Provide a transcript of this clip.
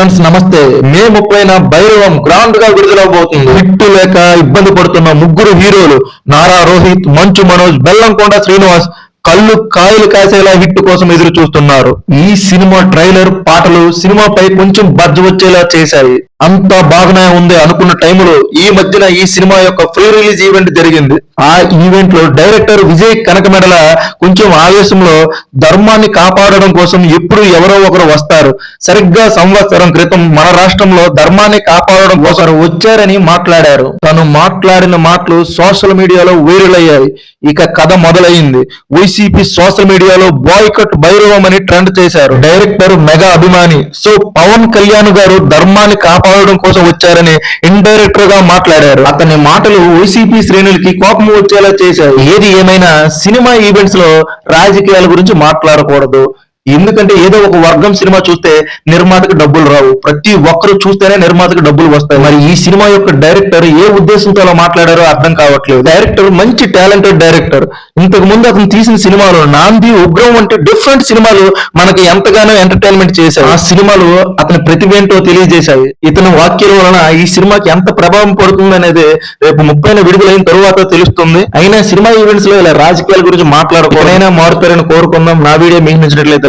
Friends నమస్తే. మే ముప్పైన భైరవం గ్రాండ్గా విడుదలవబోతుంది. హిట్ లేక ఇబ్బంది పడుతున్న ముగ్గురు హీరోలు నారా రోహిత్ మంచు మనోజ్ బెల్లంకొండ శ్రీనివాస్ కళ్ళు కాయలు కాసేలా హిట్ కోసం ఎదురు చూస్తున్నారు. ఈ సినిమా ట్రైలర్ పాటలు సినిమాపై కొంచెం బజ్జ వచ్చేలా చేశాయి. అంతా బాగానే ఉంది అనుకున్న టైంలో ఈ మధ్యన ఈ సినిమా యొక్క ఫ్రీ రిలీజ్ ఈవెంట్ జరిగింది. ఆ ఈవెంట్లో డైరెక్టర్ విజయ్ కనకమెడల కొంచెం ఆవేశంలో ధర్మాన్ని కాపాడడం కోసం ఎప్పుడు ఎవరో ఒకరు వస్తారు. సరిగ్గా సంవత్సరం క్రితం మన రాష్ట్రంలో ధర్మాన్ని కాపాడడం కోసం వచ్చారని మాట్లాడారు. తను మాట్లాడిన మాటలు సోషల్ మీడియాలో వైరల్ అయ్యాయి. ఇక కథ మొదలైంది. వైసీపీ సోషల్ మీడియాలో బాయ్ కట్ భైరవం అని ట్రెండ్ చేశారు. డైరెక్టర్ మెగా అభిమాని సో పవన్ కళ్యాణ్ గారు ధర్మాన్ని కాపాడడం కోసం వచ్చారని ఇండైరెక్టర్గా మాట్లాడారు. అతని మాటలు వైసీపీ శ్రేణులకి కోపం వచ్చేలా చేశాయి. ఏది ఏమైనా సినిమా ఈవెంట్స్లో రాజకీయాల గురించి మాట్లాడకూడదు. ఎందుకంటే ఏదో ఒక వర్గం సినిమా చూస్తే నిర్మాతకు డబ్బులు రావు. ప్రతి ఒక్కరు చూస్తేనే నిర్మాతకు డబ్బులు వస్తాయి. మరి ఈ సినిమా యొక్క డైరెక్టర్ ఏ ఉద్దేశంతో అలా మాట్లాడారో అర్థం కావట్లేదు. డైరెక్టర్ మంచి టాలెంటెడ్ డైరెక్టర్. ఇంతకు ముందు అతను తీసిన సినిమాలు నాంది ఉగ్రం వంటి డిఫరెంట్ సినిమాలు మనకి ఎంతగానో ఎంటర్టైన్మెంట్ చేశాయి. ఆ సినిమాలు అతని ప్రతిభ ఏంటో తెలియజేశాయి. ఇతని వాక్యాల వలన ఈ సినిమాకి ఎంత ప్రభావం పడుతుంది అనేది రేపు ముప్పైన విడుదలైన తరువాత తెలుస్తుంది. అయినా సినిమా ఈవెంట్స్లో ఇలా రాజకీయాల గురించి మాట్లాడకూడదైనా మారుతారని కోరుకుందాం. నా వీడియో మీకు నచ్చినట్లయితే